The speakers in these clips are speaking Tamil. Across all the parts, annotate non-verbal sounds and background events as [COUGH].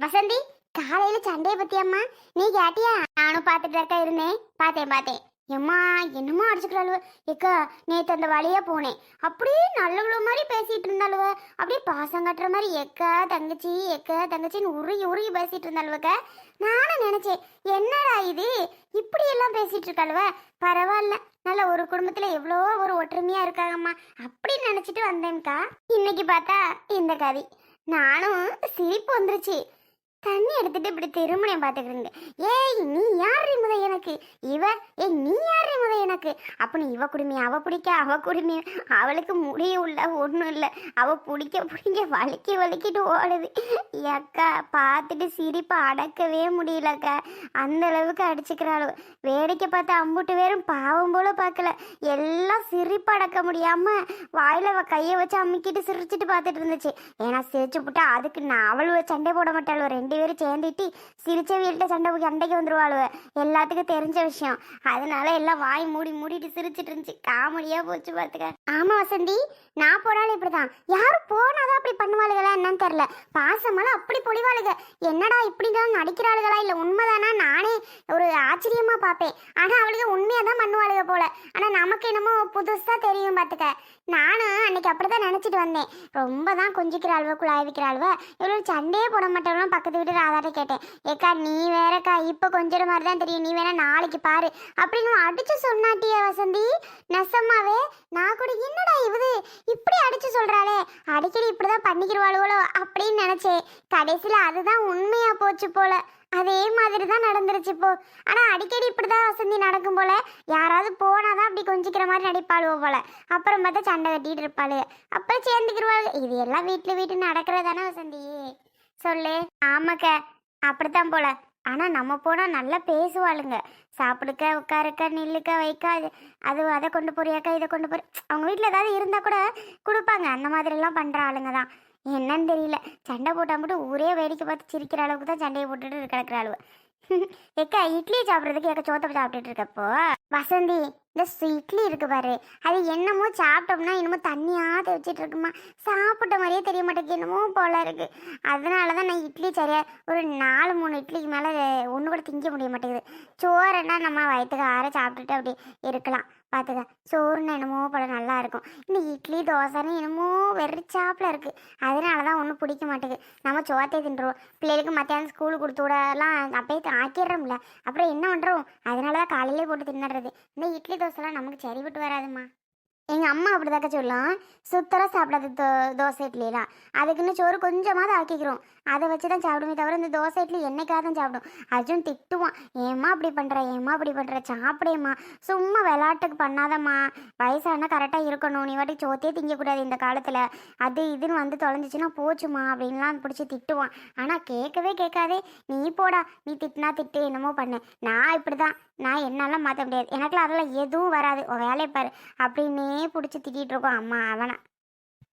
வசந்தி காலையில சண்டைய பத்தியம்மா. நீ கேட்டியா? நானும் பார்த்துட்டு இருக்கா இருந்தேன். பார்த்தேன் பார்த்தேன். எம்மா என்னமோ அடிச்சுக்கிறாளுவ? ஏக்கா நேத்து அந்த வழியா போனேன். அப்படியே நல்லவள மாதிரி பேசிட்டு இருந்தாளுவ. அப்படியே பாசம் கட்டுற மாதிரி எக்கா தங்கச்சி எக்கா தங்கச்சின்னு உருகி உருகி பேசிட்டு இருந்தாளுவக்க. நானும் நினைச்சேன் என்னடா இது? இப்படி எல்லாம் பேசிட்டு இருக்காளுவ. பரவாயில்ல. நல்ல ஒரு குடும்பத்துல எவ்வளோ ஒரு ஒற்றுமையா இருக்காங்கம்மா. அப்படின்னு நினைச்சிட்டு வந்தேன்க்கா. இன்னைக்கு பார்த்தா இந்த கதை. நானும் சிரிப்பு வந்துருச்சு. தண்ணி எடுத்துட்டு இப்படி திருமணம் பார்த்துக்கிறீங்க ஏய் நீ யாரு முத எனக்கு? இவ ஏய் நீ யாரு முத எனக்கு? அப்படின்னு இவ குடுமி அவ பிடிக்க அவ குடுமி. அவளுக்கு முடிய உள்ள ஒன்றும் இல்லை. அவ பிடிக்க பிடிக்க வலிக்கி வலிக்கிட்டு ஓடுது. அக்கா பார்த்துட்டு சிரிப்பை அடக்கவே முடியலக்கா. அந்த அளவுக்கு அடிச்சுக்கிறாள். வேடிக்கை பார்த்து அம்புட்டு வேறும் பாவம் போல பார்க்கல. எல்லாம் சிரிப்பு அடக்க முடியாம வாயில கையை வச்சு அமுக்கிட்டு சிரிச்சிட்டு பார்த்துட்டு இருந்துச்சு. ஏன்னா சிரிச்சு விட்டா அதுக்கு நான் அவளுவ சண்டை போட மாட்டாள் ரெண்டு பேரும் சேர்ந்துட்டு சிரிச்ச வீல்கிட்ட சண்டை சண்டைக்கு வந்துருவாளுவ. எல்லாத்துக்கும் தெரிஞ்ச விஷயம். அதனால எல்லாம் வாய் மூடி மூடிட்டு சிரிச்சிட்டு இருந்துச்சு. காமெடியா போச்சு பார்த்துக்க ஆமா வசந்தி நான் போனாலும் இப்படிதான். யாரும் போனாதான் அப்படி பண்ணுவாளுகளா என்னன்னு தெரியல. பாசமெல்லாம் அப்படி பொழிவாளுக. என்னடா இப்படிதான் நடிக்கிறாளுகளா? இல்ல உண்மைதானா? நானே ஒரு ஆச்சரியமா பார்ப்பேன். ஆனா அவளுக்கு உண்மையாக தான் பண்ணுவாளுக போல. ஆனா நமக்கு என்னமோ புதுசா தெரியும் பாத்துக்க. நானும் அன்னைக்கு அப்படிதான் நினச்சிட்டு வந்தேன். ரொம்ப தான் கொஞ்சிக்கிறாள்வ குழாய் வைக்கிற அழுவ இவ்வளோ சண்டையே போட மாட்டேன் பக்கத்து வீட்டு ராதாட்ட கேட்டேன். ஏக்கா நீ வேறக்கா இப்போ கொஞ்சம் மாதிரி தான் தெரியும். நீ வேணா நாளைக்கு பாரு. அப்படின்னு அடிச்சு சொன்னாட்டிய வசந்தி. நெசமாவே நான் கூட என்னடா இவது இப்படி அடிச்சு சொல்கிறாளே அடிக்கடி இப்படி தான் பண்ணிக்கிருவாளுவளோ அப்படின்னு நினச்சேன். கடைசியில் அதுதான் உண்மையாக போச்சு போல. அதே மாதிரி தான் நடந்துருச்சு இப்போ. ஆனால் அடிக்கடி இப்படிதான் வசந்தி நடக்கும் போல யாராவது போனால் தான் அப்படி கொஞ்சிக்கிற மாதிரி நடிப்பாளுவோ போல. அப்புறம் பார்த்தா சண்டை கட்டிட்டு இருப்பாளு. அப்புறம் சேர்ந்துக்கிடுவாள் இது எல்லாம் வீட்டில் வீட்டு நடக்கிறதானே வசந்தி. சொல்லு. ஆமாக்க. அப்படித்தான் போல. ஆனால் நம்ம போனால் நல்லா பேசுவாளுங்க. சாப்பிடுக்க உட்காருக்க நில்லுக்க வைக்க அது அது அதை கொண்டு போறியாக்கா இதை கொண்டு போற. அவங்க வீட்டில் ஏதாவது இருந்தால் கூட கொடுப்பாங்க. அந்த மாதிரிலாம் பண்ணுற ஆளுங்க தான் என்னன்னு தெரியல. சண்டை போட்டால் மட்டும் ஊரே வேடிக்கை பார்த்து சிரிக்கிற அளவுக்கு தான் சண்டையை போட்டுட்டு கிடக்கிற அளவு எக்கா இட்லி சாப்பிட்றதுக்கு எக்க சோத்தை சாப்பிட்டுட்டு இருக்கப்போ? வசந்தி இந்த இட்லி இருக்கு பாரு. அது என்னமோ சாப்பிட்டோம்னா என்னமோ தண்ணியாக வச்சுட்டு இருக்குமா? சாப்பிட்ட மாதிரியே தெரிய மாட்டேங்குது. என்னமோ போல இருக்கு. அதனால தான் நான் இட்லி சரியா ஒரு நாலு மூணு இட்லிக்கு மேலே ஒன்று கூட திங்க முடிய மாட்டேங்குது. சோறுன்னா நம்ம வயிற்றுக்கு ஆற சாப்பிட்டுட்டு அப்படி இருக்கலாம். பார்த்துக்க சோறுன்னு என்னமோ போல நல்லா இருக்கும். இந்த இட்லி தோசைன்னு என்னமோ வெறிச்சாப்பில் இருக்குது அதனால தான் ஒன்றும் பிடிக்க மாட்டேங்குது. நம்ம சோத்தையே தின்றுவோம் பிள்ளைகளுக்கு மத்தியானம் ஸ்கூல் கொடுத்து விடலாம். அப்படியே ஆக்கிடுறோம்ல. அப்புறம் என்ன பண்ணுறோம் அதனால தான் காலையிலே போட்டு தின்னுறது இந்த இட்லி தோசைலாம் நமக்கு சரி விட்டு வராதும்மா. எங்கள் அம்மா அப்படிதாக்க சொல்லும். சுத்தராக சாப்பிடாது தோ தோசை இட்லிலாம் அதுக்குன்னு சோறு கொஞ்சமாவது ஆக்கிக்கிறோம். அதை வச்சு தான் சாப்பிடுமே தவிர இந்த தோசை இட்லி என்னைக்காக தான் சாப்பிடும். அர்ஜுன் திட்டுவான். ஏம்மா அப்படி பண்ணுற ஏம்மா அப்படி பண்ணுற சாப்பிடேம்மா. சும்மா விளாட்டுக்கு பண்ணாதம்மா. வயசானா கரெக்டாக இருக்கணும். நீ வாட்டி சோத்தே திங்கக்கூடாது இந்த காலத்தில். அது இதுன்னு வந்து தொலைஞ்சிச்சுன்னா போச்சுமா அப்படின்லாம் பிடிச்சி திட்டுவான். ஆனால் கேட்கவே கேட்காதே. நீ போடா. நீ திட்டினா திட்டு என்னமோ பண்ணு. நான் இப்படி தான் நான் என்னாலாம் மாற்ற முடியாது. எனக்குலாம் அதெல்லாம் எதுவும் வராது. உன் வேலையை பாரு. அப்படின்னே பிடிச்சி திட்டிகிட்டு இருக்கோம் அம்மா அவனை.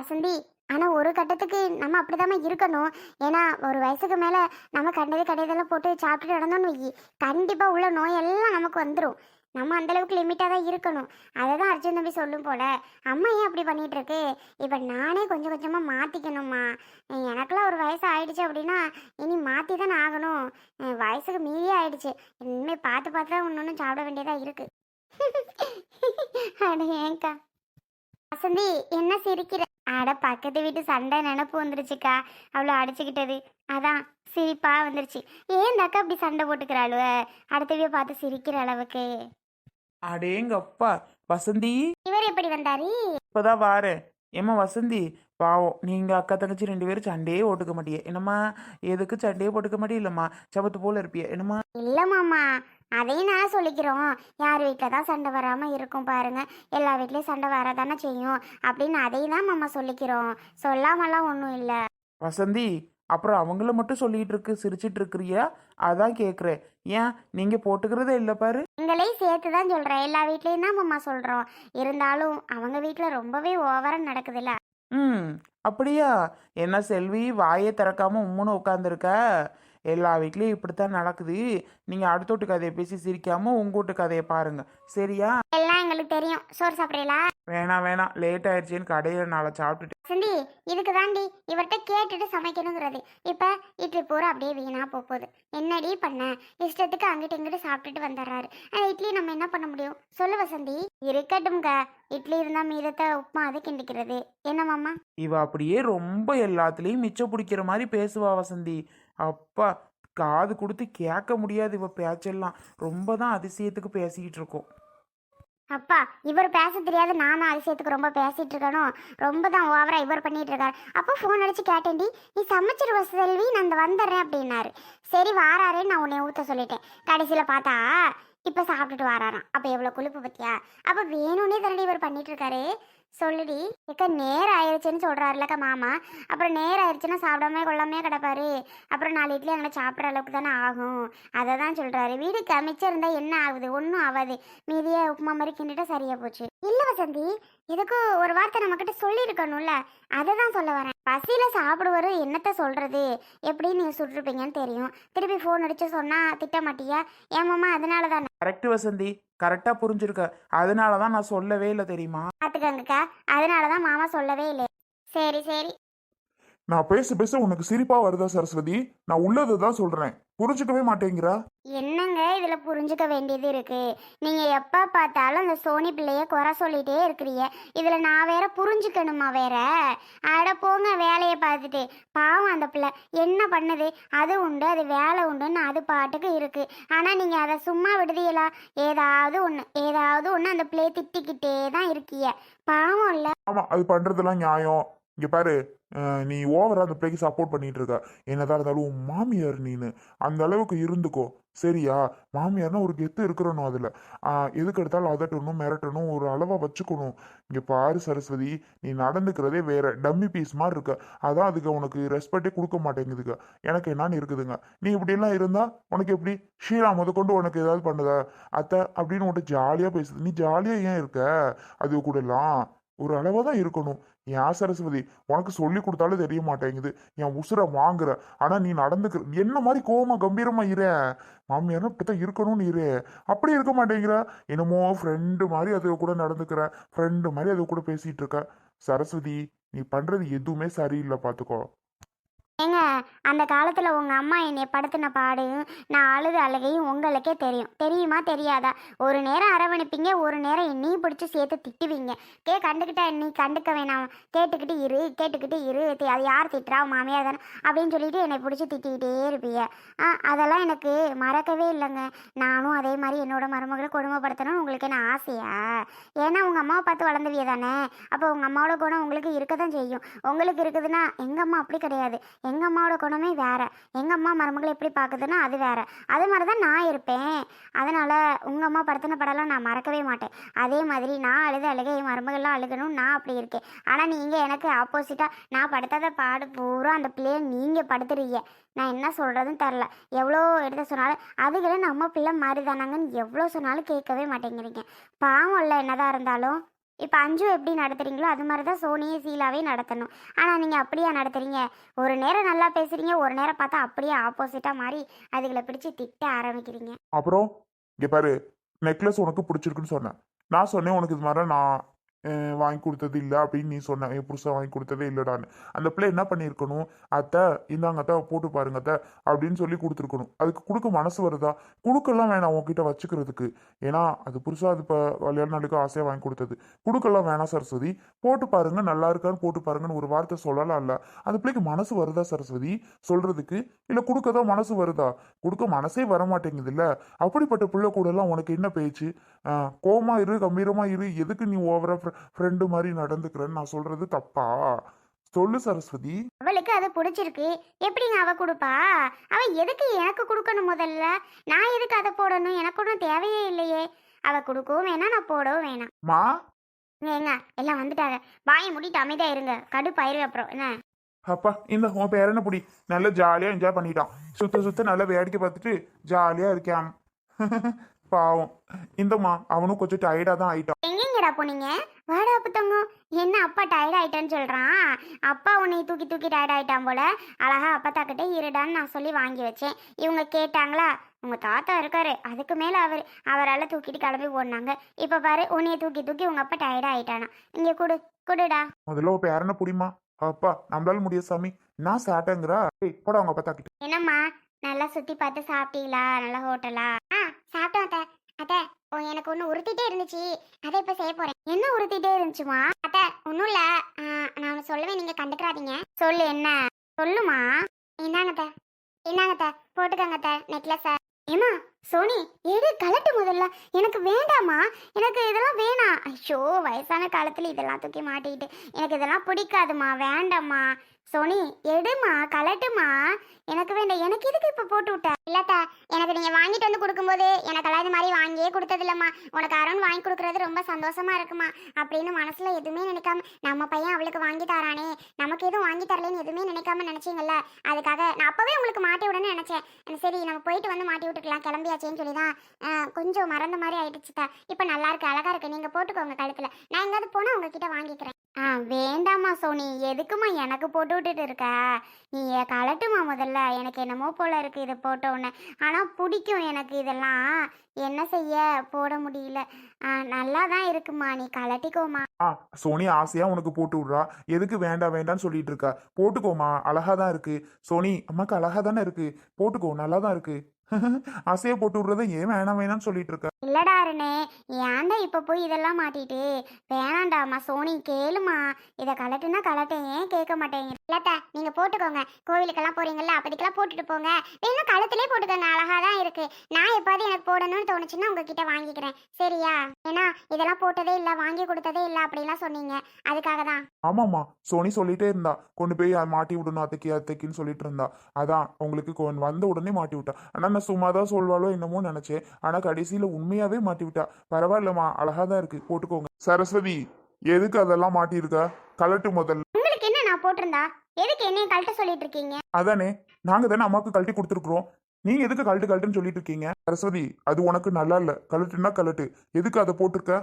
வசந்தி ஆனால் ஒரு கட்டத்துக்கு நம்ம அப்படிதாம்மா இருக்கணும். ஏன்னா ஒரு வயசுக்கு மேலே நம்ம கண்டது கடையதெல்லாம் போட்டு சாப்பிட்டுட்டு நடந்தோன்னு வை கண்டிப்பாக உள்ள நோயெல்லாம் நமக்கு வந்துடும் நம்ம அந்தளவுக்கு லிமிட்டாக தான் இருக்கணும். அதை தான் அர்ஜுன் தம்பி சொல்லும் போல. அம்மா ஏன் அப்படி பண்ணிட்டு இருக்கு இப்போ நானே கொஞ்சம் கொஞ்சமாக மாற்றிக்கணும்மா எனக்கெல்லாம் ஒரு வயசு ஆயிடுச்சு அப்படின்னா இனி மாற்றி தானே ஆகணும். வயசுக்கு மீறியே ஆயிடுச்சு. இனிமேல் பார்த்து பார்த்து தான் ஒன்று ஒன்று சாப்பிட வேண்டியதாக இருக்கு. அட ஏன்க்கா வசந்தி என்ன சிரிக்கிற? அட பக்கத்து வீட்டு சண்டை நினப்பு வந்துருச்சுக்கா. அவ்வளோ அடிச்சுக்கிட்டது. அதான் சிரிப்பா வந்துருச்சு. ஏன் இந்த அக்கா அப்படி சண்டை போட்டுக்கிறாளுவ அடுத்தவிய பார்த்து சிரிக்கிற அளவுக்கு. அடேங்கப்பா வசந்தி. இவர் எப்படி வந்தாரு? இப்பதான் வாரேன். ஏம்மா வசந்தி? பாவம் நீங்க அக்கா தங்கச்சி ரெண்டு பேரும் சண்டையே ஓட்டுக்க மாட்டியே. என்னம்மா எதுக்கு சண்டையே போட்டுக்க மாட்டியில்லம்மா சபத்து போல இருப்பிய. என்னம்மா? இல்ல மாமா அதையும் நான் சொல்லிக்கிறோம். யார் வீட்டில் தான் சண்டை வராமல் இருக்கும் பாருங்க. எல்லா வீட்லேயும் சண்டை வரதானே செய்யும். அப்படின்னு அதையும் தான் மாமா சொல்லிக்கிறோம். சொல்லாமலாம் ஒன்றும் இல்லை. வசந்தி அப்புறம் அவங்கள மட்டும் சொல்லிட்டு இருக்கு சிரிச்சிட்டு இருக்கிறியா அதான் கேக்குறேன். ஏன்? நீங்க போட்டுக்கிறதே இல்லை பாரு. எங்களையும் சேர்த்து தான் சொல்கிறேன் எல்லா வீட்லேயும் தான் மாமா சொல்கிறோம் இருந்தாலும் அவங்க வீட்டில் ரொம்பவே ஓவராக நடக்குதுல்ல. ம். அப்படியா? என்ன செல்வி வாயே திறக்காம உம்முன்னு உட்காந்துருக்க எல்லா வீட்லேயும் இப்படித்தான் நடக்குது. நீங்கள் அடுத்த வீட்டு கதையை பேசி சிரிக்காம உங்க வீட்டு கதையை பாருங்க. சரியா? எல்லாம் எங்களுக்கு தெரியும். சோறு சாப்பிட்றீங்களா? வேணாம் வேணாம். லேட் ஆயிடுச்சேன்னு கடையில் நாளை சாப்பிட்டுட்டு சிந்தி இதுக்கு தாண்டி இவர்கிட்ட கேட்டுட்டு சமைக்கணுங்கிறது. இப்போ இட்லி பூரா அப்படியே வீணா போகுது என்னடி பண்ண? இஷ்டத்துக்கு அங்கிட்டு இங்கிட்டு சாப்பிட்டுட்டு வந்துடுறாரு. அந்த இட்லி நம்ம என்ன பண்ண முடியும்? சொல்லு வசந்தி. இருக்கட்டும்ங்க இட்லி இருந்தால் மீதத்தை உப்புமா அது கிண்டிக்கிறது. என்ன மாமா? இவ அப்படியே ரொம்ப எல்லாத்துலேயும் மிச்சம் பிடிக்கிற மாதிரி பேசுவா வசந்தி. அப்பா காது கொடுத்து கேட்க முடியாது இவ பேச்செல்லாம். ரொம்ப தான் அதிசயத்துக்கு பேசிக்கிட்டு இருக்கோம். அப்பா இவர் பேச தெரியாத நானும் அதிசயத்துக்கு ரொம்ப பேசிட்டு இருக்கணும். ரொம்ப தான் ஓவரா இவர் பண்ணிட்டு இருக்காரு. அப்போ ஃபோன் அடிச்சு கேட்டேன்டி நீ சமைச்சிருவ செல்வி நான் இந்த வந்துடுறேன் அப்படின்னாரு. சரி வாராரே நான் உன்னை ஊத்த சொல்லிட்டேன். கடைசியில் பார்த்தா இப்போ சாப்பிட்டுட்டு வாராராம். அப்போ எவ்வளோ குளிப்பு பத்தியா? அப்போ வேணும்னே தரடி இவர் பண்ணிட்டு இருக்காரு. சொல்லுடி. ஏக்கா நேரம் ஆயிடுச்சுன்னு சொல்கிறாருலக்கா மாமா. அப்புறம் நேரம் ஆயிடுச்சுன்னா சாப்பிடாம கொள்ளாமே கிடப்பாரு. அப்புறம் நாலு இட்லி அங்கே சாப்பிட்ற அளவுக்கு தானே ஆகும். அதை தான் சொல்கிறாரு வீடு மிச்சம் இருந்தால் என்ன ஆகுது? ஒன்றும் ஆகாது மீதியாக உப்புமா மாதிரி கிண்டிட்டா சரியாக போச்சு. இல்ல வசந்தி எதுக்கும் ஒரு வார்த்தை நம்ம கிட்ட சொல்லியிருக்கணும்ல அதை தான் சொல்ல வரேன். பசியில சாப்பிடுவாரு என்னத்த சொல்றது? எப்படி நீங்க சுட்டிருப்பீங்கன்னு தெரியும். திருப்பி ஃபோன் அடிச்சு சொன்னா திட்ட மாட்டியா? ஏமாமா அதனால தானே கரெக்ட் வசந்தி கரெக்டாக புரிஞ்சிருக்க. அதனால தான் நான் சொல்லவே இல்லை தெரியுமா? பார்த்துக்கங்கக்கா அதனால தான் மாமா சொல்லவே இல்லை. சரி சரி. நான் பேச பேச உனக்கு சிரிப்பா வருதா சரஸ்வதி? நான் உள்ளதை தான் சொல்றேன். புரிஞ்சுக்கவே மாட்டேங்கிறா? என்னங்க இதில் புரிஞ்சுக்க வேண்டியது இருக்கு? நீங்கள் எப்போ பார்த்தாலும் அந்த சோனி பிள்ளைய குறை சொல்லிட்டே இருக்கிறீங்க. இதில் நான் வேற புரிஞ்சுக்கணுமா வேற? அட போங்க வேலையை பார்த்துட்டு. பாவம் அந்த பிள்ளை. என்ன பண்ணுது? அது உண்டு அது வேலை உண்டுன்னு அது பாட்டுக்கு இருக்கு. ஆனால் நீங்கள் அதை சும்மா விடுதீங்களா ஏதாவது ஒன்று ஏதாவது ஒன்று அந்த பிள்ளையை திட்டிக்கிட்டே தான் இருக்கீங்க பாவம் இல்லை. ஆமா அது பண்றதெல்லாம் நியாயம். இங்கே பாரு நீ ஓவராக அந்த பிள்ளைக்கு சப்போர்ட் பண்ணிட்டு இருக்க என்னதான் இருந்தாலும் உன் மாமியார் நீனு. அந்த அளவுக்கு இருந்துக்கோ. சரியா? மாமியார்னா ஒரு கெத்து இருக்கிறணும் அதில். எதுக்கு எடுத்தாலும் அதட்டணும் மிரட்டணும் ஒரு அளவாக வச்சுக்கணும். இங்கே பாரு சரஸ்வதி நீ நடந்துக்கிறதே வேற. டம்மி பீஸ் மாதிரி இருக்க. அதான் அதுக்கு உனக்கு ரெஸ்பெக்டே கொடுக்க மாட்டேங்குதுங்க. எனக்கு என்னான்னு இருக்குதுங்க. நீ இப்படிலாம் இருந்தால் உனக்கு எப்படி? ஷீலா முத கொண்டு உனக்கு ஏதாவது பண்ணுதா? அத்தை அப்படின்னு உன்கிட்ட ஜாலியாக பேசுது. நீ ஜாலியாக ஏன் இருக்க? அது கூடலாம். ஒரு அளவாக தான் இருக்கணும். ஏன் சரஸ்வதி உனக்கு சொல்லி கொடுத்தாலும் தெரிய மாட்டேங்குது. என் உசுரை வாங்குற. ஆனா நீ நடந்துக்கிற என்ன மாதிரி கோவமா கம்பீரமா இரு. மாமியாரும் இப்படித்தான் இருக்கணும்னு இரு. அப்படி இருக்க மாட்டேங்கிற. என்னமோ ஃப்ரெண்டு மாதிரி அது கூட நடந்துக்கிற. ஃப்ரெண்டு மாதிரி அது கூட பேசிட்டு இருக்க. சரஸ்வதி நீ பண்றது எதுவுமே சரியில்லை பாத்துக்கோ. ஏங்க அந்த காலத்தில் உங்கள் அம்மா என்னை படுத்தின பாடையும் நான் அழுது அழுகையும் உங்களுக்கே தெரியும். தெரியுமா தெரியாதா? ஒரு நேரம் அரவணைப்பீங்க ஒரு நேரம் என்னையும் பிடிச்சி சேர்த்து திட்டுவீங்க. கே கண்டுக்கிட்டா நீ கண்டுக்க வேணாம். கேட்டுக்கிட்டு இரு கேட்டுக்கிட்டு இரு. அது யார் திட்டுறா? உன் மாமியார் தானே. அப்படின்னு சொல்லிட்டு என்னை பிடிச்சி திட்டிக்கிட்டே இருப்பீங்க. ஆ அதெல்லாம் எனக்கு மறக்கவே இல்லைங்க. நானும் அதே மாதிரி என்னோட மருமகளை கொடுமைப்படுத்தணும்னு உங்களுக்கு என்ன ஆசையா? ஏன்னா உங்கள் அம்மாவை பார்த்து வளர்ந்துவிய தானே அப்போ உங்கள் அம்மாவோட குணம் உங்களுக்கு இருக்க தான் செய்யும். உங்களுக்கு இருக்குதுன்னா எங்கள் அம்மா அப்படி கிடையாது. எங்கள் அம்மாவோட குணமே வேறு. எங்கள் அம்மா மருமகளை எப்படி பார்க்குதுன்னா அது வேறு. அது மாதிரி தான் நான் இருப்பேன். அதனால் உங்கள் அம்மா படுத்தின படம்லாம் நான் மறக்கவே மாட்டேன். அதே மாதிரி நான் அழுது அழுக என் மருமகள்லாம் அழுகணும் நான் அப்படி இருக்கேன். ஆனால் நீங்கள் எனக்கு ஆப்போசிட்டாக நான் படுத்தாத பாடு பூரா அந்த பிள்ளைய நீங்கள் படுத்துறீங்க. நான் என்ன சொல்கிறதுன்னு தெரில எவ்வளோ எடுத்து சொன்னாலும் அதுகளை நம்ம பிள்ளை மாதிரி தானாங்கன்னு எவ்வளோ சொன்னாலும் கேட்கவே மாட்டேங்கிறீங்க. பாவம் இல்லை என்னதான் இருந்தாலும். இப்போ அஞ்சு எப்படி நடத்துகிறீங்களோ அது மாதிரி தான் சோனியை சீலாவே நடத்தணும். ஆனால் நீங்கள் அப்படியா நடத்துகிறீங்க ஒரு நேரம் நல்லா பேசுகிறீங்க ஒரு நேரம் பார்த்தா அப்படியே ஆப்போசிட்டாக மாறி அதுகளை பிடிச்சி திட்ட ஆரம்பிக்கிறீங்க. அப்புறம் இங்கே பாரு நெக்லஸ் உனக்கு பிடிச்சிருக்குன்னு சொன்னேன். நான் சொன்னேன் உனக்கு இது மாதிரி நான் வாங்கி கொடுத்தது இல்லை அப்படின்னு நீ சொன்ன. என் புருஷன் வாங்கி கொடுத்ததே இல்லைடான்னு. அந்த பிள்ளை என்ன பண்ணியிருக்கணும்? அத்தை இந்தாங்க அத்தை போட்டு பாருங்க அத்தை அப்படின்னு சொல்லி கொடுத்துருக்கணும். அதுக்கு கொடுக்க மனசு வருதா? கொடுக்கலாம் வேணாம் உன்கிட்ட வச்சுக்கிறதுக்கு. ஏன்னா அது புதுசாக அது இப்போ கல்யாண நாளுக்கு ஆசையாக வாங்கி கொடுத்தது. கொடுக்கலாம் வேணாம் சரஸ்வதி. போட்டு பாருங்க நல்லா இருக்கான்னு போட்டு பாருங்கன்னு ஒரு வார்த்தை சொல்லலாம் இல்லை அந்த பிள்ளைக்கு மனசு வருதா சரஸ்வதி? சொல்றதுக்கு? இல்லை கொடுக்க தான் மனசு வருதா? கொடுக்க மனசே வர மாட்டேங்குது இல்லை அப்படிப்பட்ட பிள்ளை கூட எல்லாம் உனக்கு என்ன பேச்சு? கோமா இரு கம்பீரமா இரு. எதுக்கு நீ ஓவரா ஃப்ரெண்டு மாதிரி நடந்துக்கிறேன்னு நான் சொல்றது தப்பா? சொல்லு சரஸ்வதி. அவளுக்கு அது பிடிச்சிருக்கு. எப்படிங்க அவ கொடுப்பா? அவ எதுக்கு எனக்கு கொடுக்கணும் முதல்ல? நான் எதுக்கு அதை போடணும்? எனக்கு ஒன்றும் தேவையே இல்லையே. அவ கொடுக்கவும் வேணாம் நான் போடவும் வேணாம். மா? ஏங்க எல்லாம் வந்துட்டாங்க. வாயை மூடிட்டு அமைதியா இருங்க. கடுப்பாயிரு அப்புறம். என்ன? அப்பா இந்த உன் பேரனை புடி? நல்லா ஜாலியா என்ஜாய் பண்ணிட்டான். சுத்த சுத்த நல்லா வேடிக்கை பார்த்துட்டு ஜாலியா இருக்கான். [LAUGHS] பாவம். இந்தம்மா அவனும் கொஞ்சம் டயர்டா தான் ஆயிட்டான். எங்கெங்கடா போனீங்க வாடா புத்தங்க என்ன அப்பா டயர்ட் ஆயிட்டேன்னு சொல்றான் அப்பா உன்னை தூக்கி தூக்கி டயர்ட் ஆயிட்டான் போல. அழகா அப்பா தாக்கிட்டே இருடான்னு நான் சொல்லி வாங்கி வச்சேன். இவங்க கேட்டாங்களா? உங்க தாத்தா இருக்காரு. அதுக்கு மேல அவர் அவரால் தூக்கிட்டு கிளம்பி ஓடினாங்க. இப்ப பாரு உன்னைய தூக்கி தூக்கி உங்க அப்பா டயர்ட் ஆயிட்டானா. இங்க கொடு குடுடா. முதல்ல உன் பேரனை புடிமா? அப்பா நம்மளால முடிய சாமி. நான் சாட்டேங்கிறா ஏய் போட அவங்க பார்த்தா கிட்ட என்னம்மா? நல்லா சுத்தி பார்த்து சாப்பிட்டீங்களா? நல்ல ஹோட்டலா ஆ சாப்பிட்டோம் அத்தை. அத்தை ஓ எனக்கு ஒன்று உறுத்திட்டே இருந்துச்சு. அதை இப்போ செய்ய போறேன். என்ன உறுத்திட்டே இருந்துச்சுமா? அத்தை ஒன்றும் இல்லை. நான் சொல்லவே சொல்லுவேன் நீங்க கண்டுக்கிறாதீங்க. சொல்லு என்ன? சொல்லுமா? என்னங்க அத்தை. போட்டுக்கங்கத்த போட்டுக்கோங்க நெக்லஸை. ஏமா சோனி எது கலட்டு முதல்ல? எனக்கு வேண்டாமா எனக்கு இதெல்லாம் வேணாம். ஐயோ வயசான காலத்துல இதெல்லாம் தூக்கி மாட்டிக்கிட்டு. எனக்கு இதெல்லாம் பிடிக்காதுமா வேண்டாம்மா. சோனி எடுமா கலட்டுமா எனக்கு வேண்டாம் எனக்கு எதுக்கு இப்ப போட்டு விட்ட? இல்லத்தா எனக்கு நீங்க வாங்கிட்டு வந்து கொடுக்கும்போது எனக்கெல்லாம் இது மாதிரி வாங்கியே கொடுத்தது இல்லம்மா உனக்கு அருண் வாங்கி கொடுக்குறது ரொம்ப சந்தோஷமா இருக்குமா? அப்படின்னு மனசுல எதுவுமே நினைக்காம நம்ம பையன் அவளுக்கு வாங்கி தரானே. நமக்கு எதுவும் வாங்கி தரலன்னு எதுவுமே நினைக்காம நினச்சிங்கல்ல? அதுக்காக நான் அப்பவே உங்களுக்கு மாட்டி விடணும்னு நினைச்சேன். சரி நம்ம போயிட்டு வந்து மாட்டி விட்டுக்கலாம் கிளம்பியாச்சேன்னு சொல்லி தான் கொஞ்சம் மறந்த மாதிரி ஆயிடுச்சுட்டா இப்போ நல்லா இருக்கு அழகா இருக்கு. நீங்க போட்டுக்கோங்க கழுத்துல. நான் எங்காவது போனா உங்ககிட்ட வாங்கிக்கிறேன். ஆ வேண்டாம்மா சோனி. எதுக்குமா எனக்கு போட்டு விட்டுட்டு இருக்க? நீ கலட்டுமா முதல்ல. எனக்கு என்னமோ போல இருக்கு இதை போட்டோன்னு ஆனால் பிடிக்கும் எனக்கு இதெல்லாம். என்ன செய்ய? போட முடியல. நல்லா தான் இருக்குமா. நீ கலட்டிக்கோமா ஆ சோனி ஆசையா உனக்கு போட்டு விடுறா. எதுக்கு வேண்டாம் வேண்டாம்னு சொல்லிட்டு இருக்கா? போட்டுக்கோமா. அழகா தான் இருக்கு. சோனி அம்மாக்கு அழகா தானே இருக்கு. போட்டுக்கோ. நல்லா தான் இருக்கு. [LAUGHS] ஆசையா போட்டு விடுறத ஏன் வேணாம் வேணாம்னு சொல்லிட்டு இருக்க? இல்லடா அருணே ஏன்டா இப்போ போய் இதெல்லாம் மாட்டிட்டு? வேணாண்டாமா சோனி கேளுமா இதை கலட்டுனா கலட்டேன் ஏன் கேட்க மாட்டேங்க இல்லத்தா நீங்க போட்டுக்கோங்க. கோவிலுக்கெல்லாம் போறீங்கல்ல அப்போதைக்கெல்லாம் போட்டுட்டு போங்க. வேணா கழுத்திலே போட்டுக்கோங்க அழகா தான் இருக்கு. நான் எப்பாவது எனக்கு போடணும்னு தோணுச்சுன்னா உங்ககிட்ட வாங்கிக்கிறேன். சரியா? ஏன்னா இதெல்லாம் போட்டதே இல்லை வாங்கி கொடுத்ததே இல்லை அப்படிலாம் சொன்னீங்க. அதுக்காக தான். ஆமாம்மா சோனி சொல்லிட்டே இருந்தா. கொண்டு போய் மாட்டி விடணும் அத்தைக்கு அத்தைக்குன்னு சொல்லிட்டு இருந்தா. அதான் உங்களுக்கு வந்த உடனே மாட்டி விட்டா ஆனா நான் சும்மா தான் சொல்வாளோ என்னமோ நினைச்சேன். ஆனா கடைசியில உண்மையாவே மாட்டி விட்டா பரவாயில்லம்மா அழகா தான் இருக்கு. போட்டுக்கோங்க. சரஸ்வதி எதுக்கு அதெல்லாம் மாட்டியிருக்க? கலட்டு முதல்ல. உங்களுக்கு என்ன நான் போட்டிருந்தா? எதுக்கு என்னைய கழட்ட சொல்லிட்டு இருக்கீங்க அதானே நாங்க தானே அம்மாவுக்கு கழட்டி கொடுத்துருக்குறோம். நீங்க எதுக்கு கழட்டு கழட்டுன்னு சொல்லிட்டு இருக்கீங்க சரஸ்வதி அது உனக்கு நல்லா இல்ல. கழட்டுனா கழட்டு. எதுக்கு அதை போட்டிருக்க?